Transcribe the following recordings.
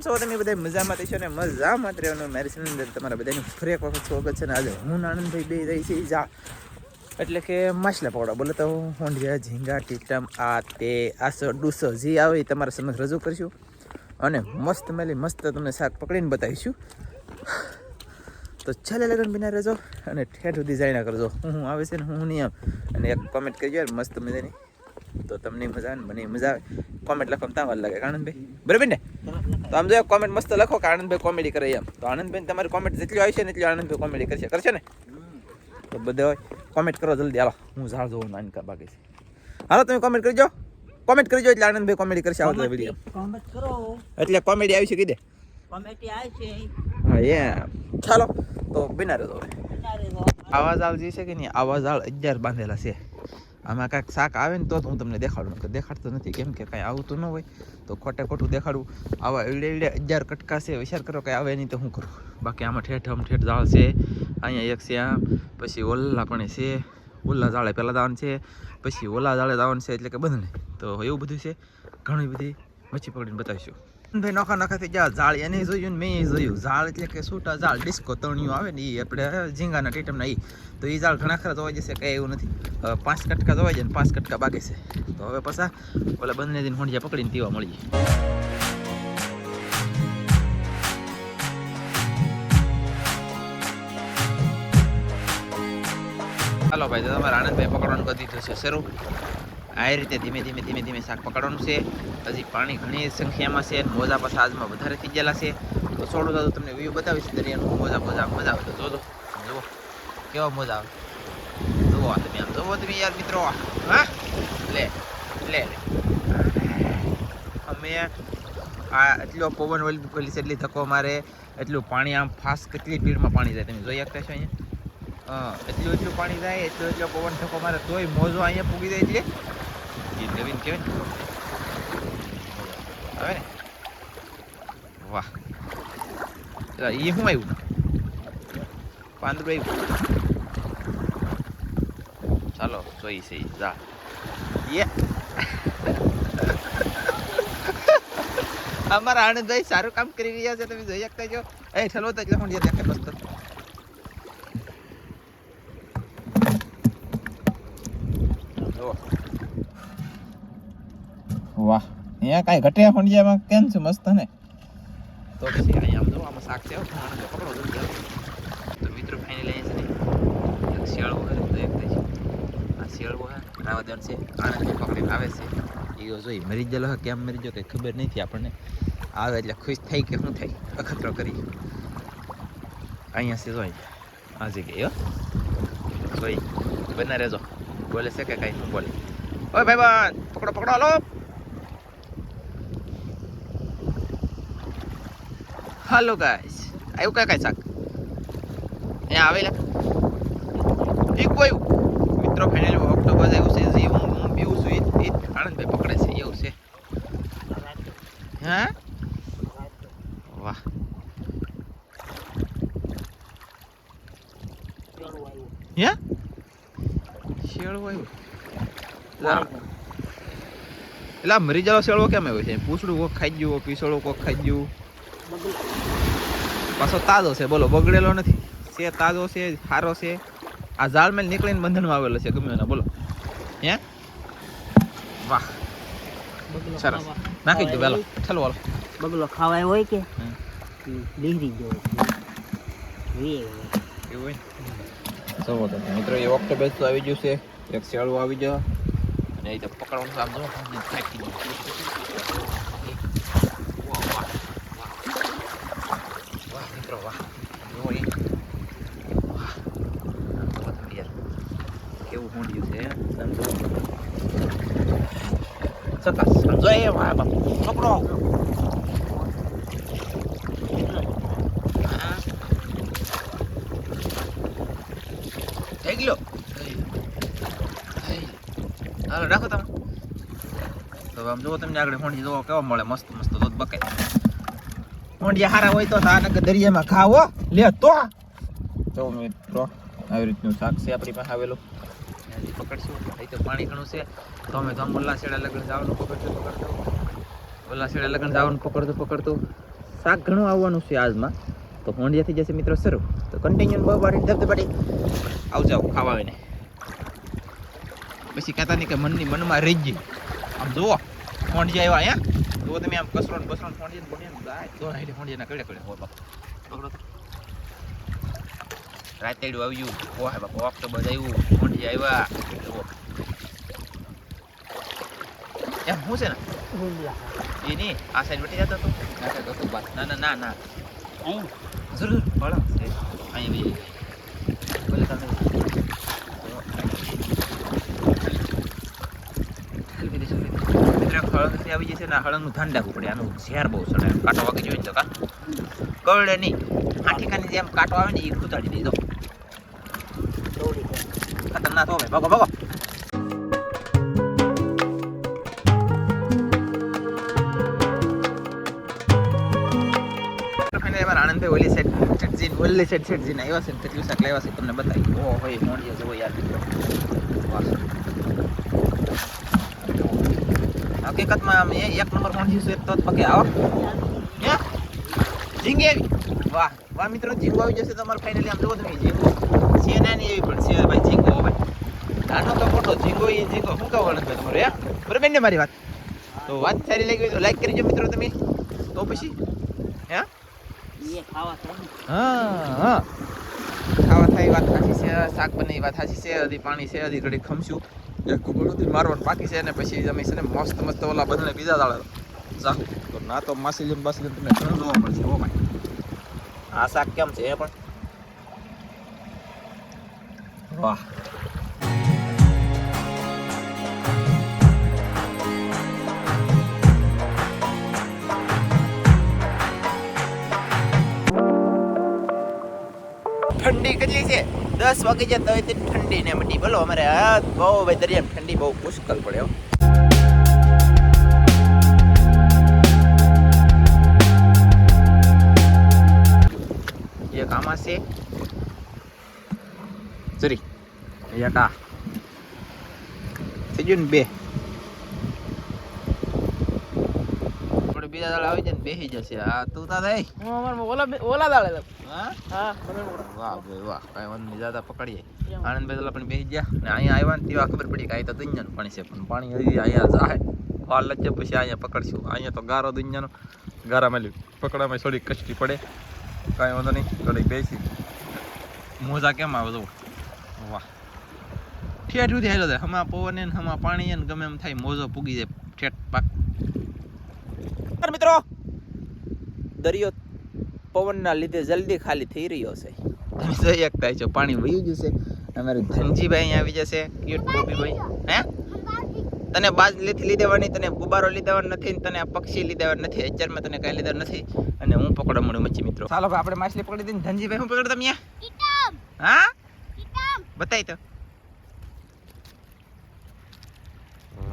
કેમ છો? તમે બધા મજામાં થશો ને? મજામાં જ રહેવાનું. મારી ચેનલ અંદર તમારા બધાનું ફરી વખત સ્વાગત છે ને આજે હું આનંદભાઈ બે રહી છે જા. એટલે કે માછલા પકોડા. બોલે તો, હોંડિયા, ઝીંગા, ટીટમ, આ તે આસો ડુસો, જે આવે એ તમારા સમક્ષ રજૂ કરીશું. અને મસ્ત મેલી મસ્ત તમને શાક પકડીને બતાવીશું. તો ચાલે, લગન બિના રહેજો અને ઠેઠ સુધી જાણ્યા કરજો. હું હું આવે છે ને, હું હું નહીં આમ અને એક કોમેન્ટ કરજો યાર, મસ્ત મજાની. તો તમને મજા આવે ને? મને મજા આવે. કોમેન્ટ લખવામાં ત્યાં વાર લાગે. આનંદભાઈ? બરાબર ને? તો આમ જો કોમેન્ટ મસ્ત લખો કે આનંદભાઈ કોમેડી કરે એમ. તો આનંદભાઈ તમારી કોમેન્ટ જેટલી આવશે ને એટલી આનંદભાઈ કોમેડી કરશે. કરશે ને? તો બધા કોમેન્ટ કરો જલ્દી. હાલો. હું ઝાડ જોઉં નાનકા બાકી છે. હાલો તમે કોમેન્ટ કરજો. કોમેન્ટ કરજો એટલે આનંદભાઈ કોમેડી કરશે આવતો વીડિયો કોમેન્ટ કરો. એટલે કોમેડી આવી છે કીધે. કોમેડી આવે છે. હા એમ ચાલો. તો બિના રહેજો આવાજ આવજી આવા છે કે નહીં? આવા આળ અગિયાર બાંધેલા છે. આમાં કાંઈક શાક આવે ને તો હું તમને દેખાડું. કે દેખાડતો નથી. કેમ કે કાંઈ આવતું ન હોય, તો ખોટે ખોટું દેખાડવું આવા એડે એડે અજાર કટકા છે, વિચાર કરો કંઈ આવે નહીં તો હું કરું? બાકી આમાં ઠેઠ આમ ઠેઠ ઝાડ છે, અહીંયા એક છે આમ, પછી ઓલા પણ છે, ઓલા ઝાડે પહેલાં દાવાનું છે, પછી ઓલા ઝાડે દાવાનું છે, એટલે કે બંધ તો એવું બધું છે. ઘણી બધી મચ્છી પકડીને બતાવીશું. ભાઈ નોખા નોખા થઈ ગયા ઝાડ એને જોયું ને મેં જોયું. ઝાડ એટલે કે સૂટા ઝાડ ડિસ્કો તણિયું આવે ને એ આપણે ઝીંગાના ટીટમના એ તો એ ઝાડ ઘણા ખરા જોવા જશે, કંઈ એવું નથી. પાંચ કટકા જોવા છે ને પાંચ કટકા બાકી છે. તો હવે પાછા ઓલા બંને દિન હોંડિયા પકડીને પીવા મળી હાલો ભાઈ, તો તમારે આનંદભાઈ પકડવાનું કરી દીધું છે શરૂ. આ રીતે ધીમે ધીમે ધીમે ધીમે શાક પકડવાનું છે. હજી પાણી ઘણી સંખ્યામાં છે મોજા પાછા આજમાં વધારે થઈ ગયેલા છે. તો છોડું દાદુ તમને વ્યૂ બતાવીશ દરિયાનું મોજા મોજા મજા આવે તો જોજો. જુઓ, કેવા મોજા આવે. જુઓ તમે આમ, જુઓ તમે યાર મિત્રો. હા? લે લે અમે આ એટલો પવન વળી પેલી છે એટલી ધક્કો મારે, એટલું પાણી આમ ફાસ્ટ કેટલી સ્પીડમાં પાણી જાય તમે જોઈ શકતા છો અહીંયા? એટલું એટલું પાણી જાય, એટલું એટલો પવન ધક્કો મારે, તોય મોજો અહીંયા પૂગી જાય એટલે. નવીન કહેવાય આવે ને વાહ એ શું આવ્યું પાંદડું આવ્યું ચાલો જોઈ છે. જા યે અમારા આણંદભાઈ સારું કામ કરી રહ્યા છે તમે જોઈ શકતા છો એ ઠલો તો એટલે હું દેખે મસ્ત જુઓ. વાહ. અહીંયા કાંઈ ઘટિયા ફંડિયામાં કેમ છે? મસ્ત ને? તો પછી અહીંયા આમ જો આમાં શાક છે પકડો તો મિત્રો ફાઇનલી અહીંયા છે ને. એક શિયાળો હોય તો એક થાય છે. આ શિયાળો હોય રાવદન છે આનંદ પકડીને આવે છે. એ જોઈ મરી ગયેલો હોય કેમ મરી ગયો? કંઈ ખબર નથી આપણને. આવે એટલે ખુશ થઈ કે શું થાય? અખતરો કરી. અહીંયા છે જોઈ આ જગ્યાએ જોઈ બના રહેજો. બોલે છે કે કાંઈ શું બોલે. ઓય ભાઈ પકડો પકડો હાલો. હાલો ગાઈસ આવ્યું કાંઈ કઈ શાક? અહીંયા આવેલા? ઠીક કોઈ મિત્રો ફાઇનલ ઓક્ટોબર આવ્યું છે. જે હું હું પીવું છું એ જ- આનંદભાઈ પકડે છે. એવું છે. હા? વાહ. હે? શેળવો આવ્યું? એટલે મરી જલો શેળવો કેમ આવ્યો છે? પૂછડું કોક ખાઈ ગયું પીસળું કોક ખાઈ ગયું. પાછો તાજો છે બોલો બગડેલો નથી. છે તાજો છે સારો છે. આ ઝાડમેલ નીકળીને બંધનમાં આવેલો છે ગમે એના બોલો. હે? વાહ. સરસ. નાખી દો વેલો. ચાલો વાલો બગલો ખાવાય હોય કે? લીહરી ગયો એવું હોય જુઓ તમે મિત્રો એ ઓક્ટોબસ તો આવી ગયું છે. એક શેળું આવી ગયો. અને એ તો પકડવાનું કામ જો ગયું વાહ વાહ વાહ વાહ મિત્રો વાહ જુઓ એ વાહ જુઓ તમે યાર કેવું મૂંડ્યું છે આમ જુઓ સકાસ સમજો એ વાહ બાપુ પકડો હા થઈ ગયો હાલો રાખો તમે તો આમ જુઓ તમને આગળ હોંડી જોવો કેવો મળે મસ્ત મસ્ત બકે હારા હોય તો તાનક દરિયામાં ખાવો. લે તો. મિત્રો આવી રીતનું શાક છે આપણી પાસે આવેલું. પકડશું. અહીં તો પાણી ઘણું છે. તો અમે તો મોલ્લા છેડા લગન જવાનું પકડતું પકડતું ઓલા શેડા લગ્ન જવાનું પકડતું પકડતું. શાક ઘણું આવવાનું છે આજમાં. તો હોંડિયાથી જશે મિત્રો શરૂ. તો કન્ટિન્યુ બહુ વાર ધબધબાડી આવજો ખાવા આવીને. પછી કહેતા નહીં કે મનની મનમાં રહી ગઈ. આમ જુઓ હોંડિયા આવ્યા અહીંયા. જુઓ તમે આમ કસરો ને બસરો ને હોંડિયા ને બોંડિયા ને ગાય જો હાઈડે હોંડિયાના કડે કડે હો બાપ પકડો તો. રાતેડું આવ્યું ઓહે બાપ ઓક્ટોબર આવ્યું હોંડિયા આવ્યા. એમ શું છે ને? એ નહીં આ સાઈડ વટી જતો હતો ના સાઈડ હતો બસ ના ના ના ના. જરૂર ભળો અહીં બોલે તમે. હળંગથી આવી જશે ને હળંગનું ધ્યાન રાખવું પડે. આનું ઝેર બહુ સડે કાંટો વાગી જોઈએ તો કા. કવડે નહીં. આઠીકાની ઠેકાની જેમ કાંટો આવે ને એ ખૂતાડી દીધો ખતરનાક હોય. ભગો ભગો. અમારા આનંદભાઈ ઓલી સાઈડ છેટ જઈને ઓલી સાઈડ છેટ આવ્યા છે ને કેટલું શાક લાવ્યા છે તમને બતાવી. ઓ ભાઈ મોડિયા વાહ. હકીકતમાં એ એક નંબર મોડિયું છે તો જ પકે આવો હે ઝીંગી વાહ વાહ મિત્રો ઝીંગો આવી જશે તમારે ફાઇનલી આમ જુઓ તમે ઝીંગો છે નાની એવી પણ છે ભાઈ ઝીંગો ભાઈ નાનો તો મોટો ઝીંગો એ ઝીંગો શું કહો છે તમારે હે બરાબર ને મારી વાત તો વાત સારી લાગી હોય તો લાઈક કરીજો મિત્રો તમે તો પછી હે હા હા થાય વાત સાચી છે, શાક બને વાત સાચી છે, હજી પાણી છે, હજી ઘડી ખમશું. એક ગોળું મારવાનું બાકી છે ને પછી અમે છે ને મસ્ત મસ્ત ઓલા બધાને બીજા દાડા શાક તો ના તો માસીલીમ બાસીલીમ તમને ઘણું જોવા મળશે ઓ ભાઈ. આ શાક કેમ છે એ પણ? વાહ. ઠંડી કેટલી છે? દસ વાગે જતા તો ઠંડી ને મટી બોલો, અમારે આ બહુ ભાઈ દરિયામાં ઠંડી બહુ મુશ્કેલ પડ્યો હો. એક આમાં છે. સરી, એક આ. થઈ ગયું ને બે આપણે બીજા દાડા આવી જાય બેસી જશે. આ તું તા થઈ ઓલા ઓલા દાડે હા? હા વાહ ભાઈ વાહ કાંઈ વાંધો નહીં દાદા પકડીએ. આનંદભાઈ પેલા પણ બેસી ગયા. ને અહીંયા આવ્યા ને તેવા ખબર પડી કે અહીં તો દુનિયાનું પાણી છે પણ પાણી હજી અહીંયા જાય. ફાલ લચ્ચે પછી અહીંયા પકડશું. અહીંયા તો ગારો દુનિયાનો. ગારામાં લ્યું. પકડવામાં થોડી કષ્ટી પડે. કાંઈ વાંધો નહીં થોડીક બેસી. મોજા કેમ આવે જો વાહ. ઠેઠ સુધી હેલો થાય હમા પવન ને હમા પાણી ને ગમે એમ થાય મોજો પૂગી જાય. ઠેઠ પાક. મિત્રો. દરિયો પવનના લીધે જલ્દી ખાલી થઈ રહ્યો છે. તમે જોઈ શકતા છો પાણી વહી જશે. અમારે ધનજીભાઈ અહીંયા આવી જશે ક્યુટ ગોપીભાઈ હે? તને બાજ લીધી લીધેવાની તને ગુબારો લીધેવાનો નથી તને આ પક્ષી લીધેવાનું નથી. અત્યારમાં તને કાંઈ લીધા નથી. અને હું પકડવા મળ્યું મચ્છી મિત્રો. ચાલો ભાઈ આપણે માછલી પકડી દઈને ધનજીભાઈ હું પકડતા મિયા હા? બતાય તો.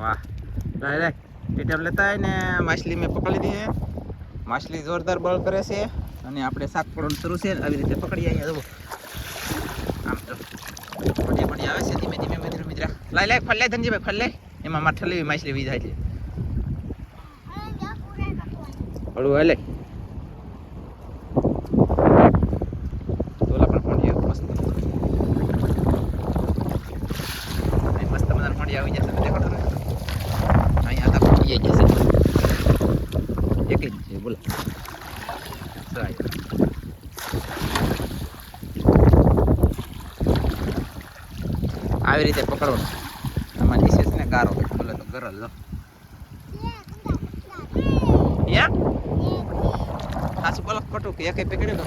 વાહ. લાય લાય. ટીટમ લેતા હોય ને માછલી મેં પકડી દીધી છે. માછલી જોરદાર બળ કરે છે. અને આપણે શાક પડવાનું શરૂ છે આવી રીતે પકડી અહીંયા જુઓ. આમ તો પડી પડી આવે છે. ધીમે ધીમે મિત્ર મિત્ર લાય લાય ફળ લે ધનજીભાઈ ફળ લે. એમાં મારે ઠલેવી માછલી વી જાય છે હળવું હાલે ઓલા પણ ફોંડિયા મસ્ત અહીં મસ્ત મજાના ફોંડિયા આવી જશે દેખો તમે અહીંયા તો ફોંડિયા જશે એક જ છે બોલો સાહેબ આવી રીતે પકડો. આમાં છે ને ગારો બોલે તો ગરલ લો. યા? સાસુ બોલો, ખોટું કે એક પકડી તો.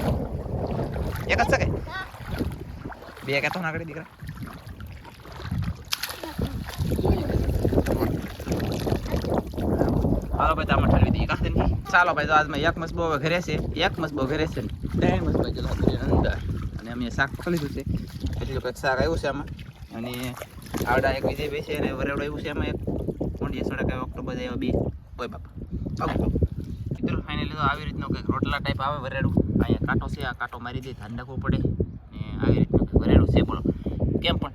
એક જ શકે બે કહેતો ના આગળ દીકરા. હાલો ભાઈ આમાં ઠરવી દઈએ. કાંઈ નહીં. ચાલો ભાઈ, તો આજમાં એક મસબો હવે ઘરે છે. એક મસબો ઘરે છે. ને ત્રણ મસબો જલા અંદર. અને અમે શાક ખરીદ્યું છે. એટલું કંઈક શાક આવ્યું છે આમાં? અને આવડા એક વિજય બે છે અને વરેવડો એવું છે એમાં એક કોંડિયા સડક ઓક્ટોબર આવ્યો બે. કોઈ બાપા. બાપુ મિત્રો ફાઇનલી તો આવી રીતનો કંઈક રોટલા ટાઈપ આવે વરેડું. અહીંયા કાંટો છે આ કાંટો મારી દે ધ્યાન રાખવું પડે. ને આવી રીતનું કંઈક વરેડું છે બોલો. કેમ પણ?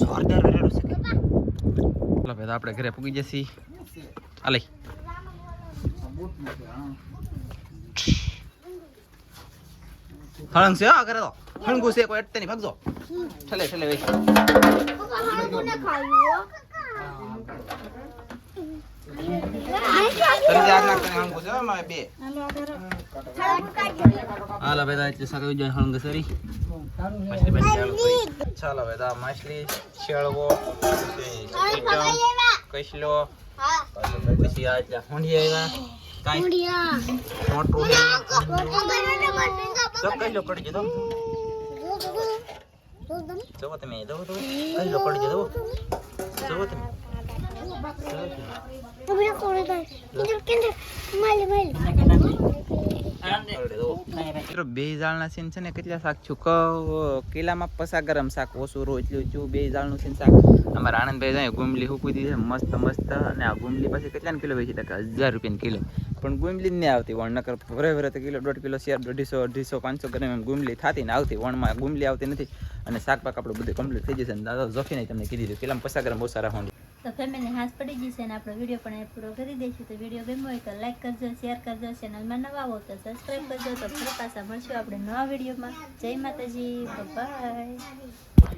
જોરદાર વરેડું છે કે ચાલો ભાઈ તો આપણે ઘરે પૂગી જશી. હાલે ફળંગ છે આ કરે તો. હળંગું છે કોઈ અટતે નહીં ભાગજો ઠલે ઠલે બે હાલો ભાઈ એટલે સકાવી જાય હળંગ સરી માછલી બની ચાલુ ભાઈ આ માછલી શેળવો કસલો પછી આ જે હોંડિયા આવ્યા કાંઈ મોટું પડી ગયો તો જોવો તમે જોવો તો અહીં પડી ગયો જોવો જોવો તમે બે જાળના સીન છે ને, કેટલા શાક છું? કેલામાં પસા ગરમ શાક ઓછું છું બે જાળનું સીન શાક. અમારા આણંદભાઈ જાય ગુમલી હુકવી દીધી મસ્ત મસ્ત. અને આ ગુમલી પાસે કેટલા કિલો વેચી ટકા હજાર રૂપિયાની કિલો. પણ ગુમલી જ નહીં આવતી વણ, નકર ભરે ભરે તો કિલો, દોઢ કિલો શેર, અઢીસો અઢીસો, પાંચસો ગ્રામ એમ ગુમલી થતી ને આવતી. વણમાં ગુમલી આવતી નથી. અને શાક પાક આપણું બધું કમ્પ્લીટ થઈ જશે ને દાદા જોખી નહીં તમને કીધી કિલ્લામાં પસા ગરમ બહુ સારા હોય તો ફેમિલી હાથ પડી જશે અને આપણો વીડિયો પણ પૂરો કરી દઈશું. તો વીડિયો ગમ્યો હોય તો લાઈક કરજો શેર કરજો ચેનલમાં નવા હો તો સબસ્ક્રાઈબ કરજો. તો ફરી પાછા મળશું આપણે નવા વિડીયોમાં જય માતાજી બાય